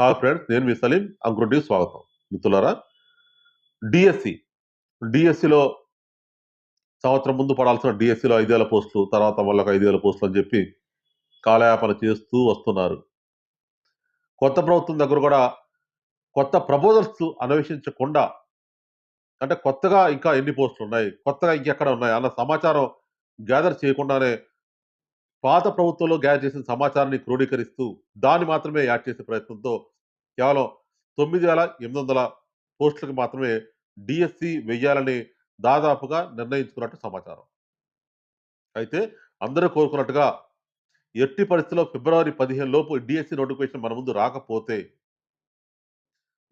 Hi friends నేను మీ సలీం. అంకురుడి స్వాగతం. మిత్రులారా డిఎస్సి డిఎస్సిలో సంవత్సరం ముందు పడాల్సిన డిఎస్సిలో ఐదేళ్ళ పోస్టులు తర్వాత వాళ్ళకి ఐదేళ్ళ పోస్టులు అని చెప్పి కాలయాపన చేస్తూ వస్తున్నారు. కొత్త ప్రభుత్వం దగ్గర కూడా కొత్త ప్రపోజల్స్ అన్వేషించకుండా అంటే కొత్తగా ఇంకా ఎన్ని పోస్టులు ఉన్నాయి కొత్తగా ఇంకెక్కడ ఉన్నాయి అన్న సమాచారం గ్యాదర్ చేయకుండానే పాత ప్రభుత్వంలో గ్యాదర్ చేసిన సమాచారాన్ని క్రోడీకరిస్తూ దాన్ని మాత్రమే యాడ్ చేసే ప్రయత్నంతో కేవలం తొమ్మిది వేల ఎనిమిది వందల పోస్టులకు మాత్రమే డిఎస్సి వెయ్యాలని దాదాపుగా నిర్ణయించుకున్నట్టు సమాచారం. అయితే అందరూ కోరుకున్నట్టుగా ఎట్టి పరిస్థితుల్లో ఫిబ్రవరి పదిహేను లోపు డిఎస్సి నోటిఫికేషన్ మన ముందు రాకపోతే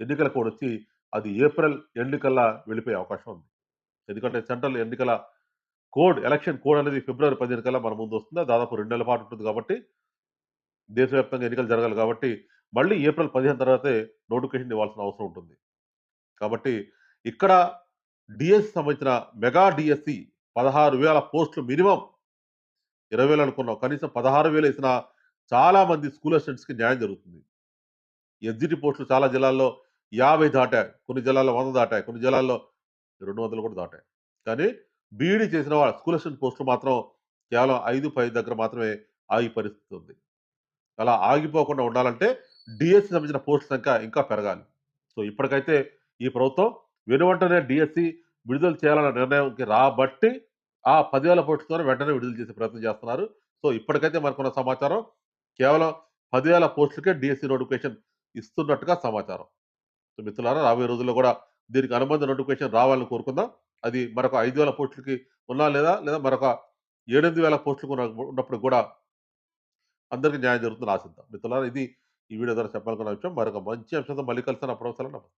ఎన్నికల కోడ్ వచ్చి అది ఏప్రిల్ ఎన్నికల్లా వెళ్ళిపోయే అవకాశం ఉంది. ఎందుకంటే సెంట్రల్ ఎన్నికల కోడ్ ఎలక్షన్ కోడ్ అనేది ఫిబ్రవరి పదిహేను కల్లా మన ముందు వస్తుంది. దాదాపు రెండు నెలల పాటు ఉంటుంది కాబట్టి దేశవ్యాప్తంగా ఎన్నికలు జరగాలి కాబట్టి మళ్ళీ ఏప్రిల్ పదిహేను తర్వాతే నోటిఫికేషన్ ఇవ్వాల్సిన అవసరం ఉంటుంది. కాబట్టి ఇక్కడ డిఎస్సి సంబంధించిన మెగా డిఎస్సి పదహారు వేల పోస్టులు మినిమం ఇరవై వేలు అనుకున్నాం. కనీసం పదహారు వేలు వేసిన చాలా మంది స్కూల్ అసిస్టెంట్స్కి న్యాయం జరుగుతుంది. ఎగ్జిట్ పోస్టులు చాలా జిల్లాల్లో యాభై దాటాయి. కొన్ని జిల్లాల్లో వంద దాటాయి. కొన్ని జిల్లాల్లో రెండు వందలు కూడా దాటాయి. కానీ బీఈడీ చేసిన వాళ్ళ స్కూల్ అసిస్టెంట్ పోస్టులు మాత్రం కేవలం ఐదు పై దగ్గర మాత్రమే ఆగి పరిస్థితి ఉంది అలా ఆగిపోకుండా ఉండాలంటే డిఎస్సి సంబంధించిన పోస్టుల సంఖ్య ఇంకా పెరగాలి. సో ఇప్పటికైతే ఈ ప్రభుత్వం వెనువంటనే డిఎస్సి విడుదల చేయాలన్న నిర్ణయంకి రాబట్టి ఆ పదివేల పోస్టులతో వెంటనే విడుదల చేసే ప్రయత్నం చేస్తున్నారు. సో ఇప్పటికైతే మనకున్న సమాచారం కేవలం పదివేల పోస్టులకే డిఎస్సి నోటిఫికేషన్ ఇస్తున్నట్టుగా సమాచారం. సో మిత్రులారా రాబోయే రోజుల్లో కూడా దీనికి అనుబంధ నోటిఫికేషన్ రావాలని కోరుకుందాం. అది మరొక ఐదు వేల పోస్టులకి ఉన్నా లేదా లేదా మరొక ఏడెనిమిది వేల పోస్టులకు ఉన్నప్పుడు కూడా అందరికీ న్యాయం జరుగుతుందని ఆశిద్దాం. మిత్రులారా ఇది ఈ వీడియో ద్వారా చెప్పాలనుకున్న విషయం. మరొక మంచి అంశంతో మళ్ళీ కలిసిన ప్రొఫెసర్ నమస్తే.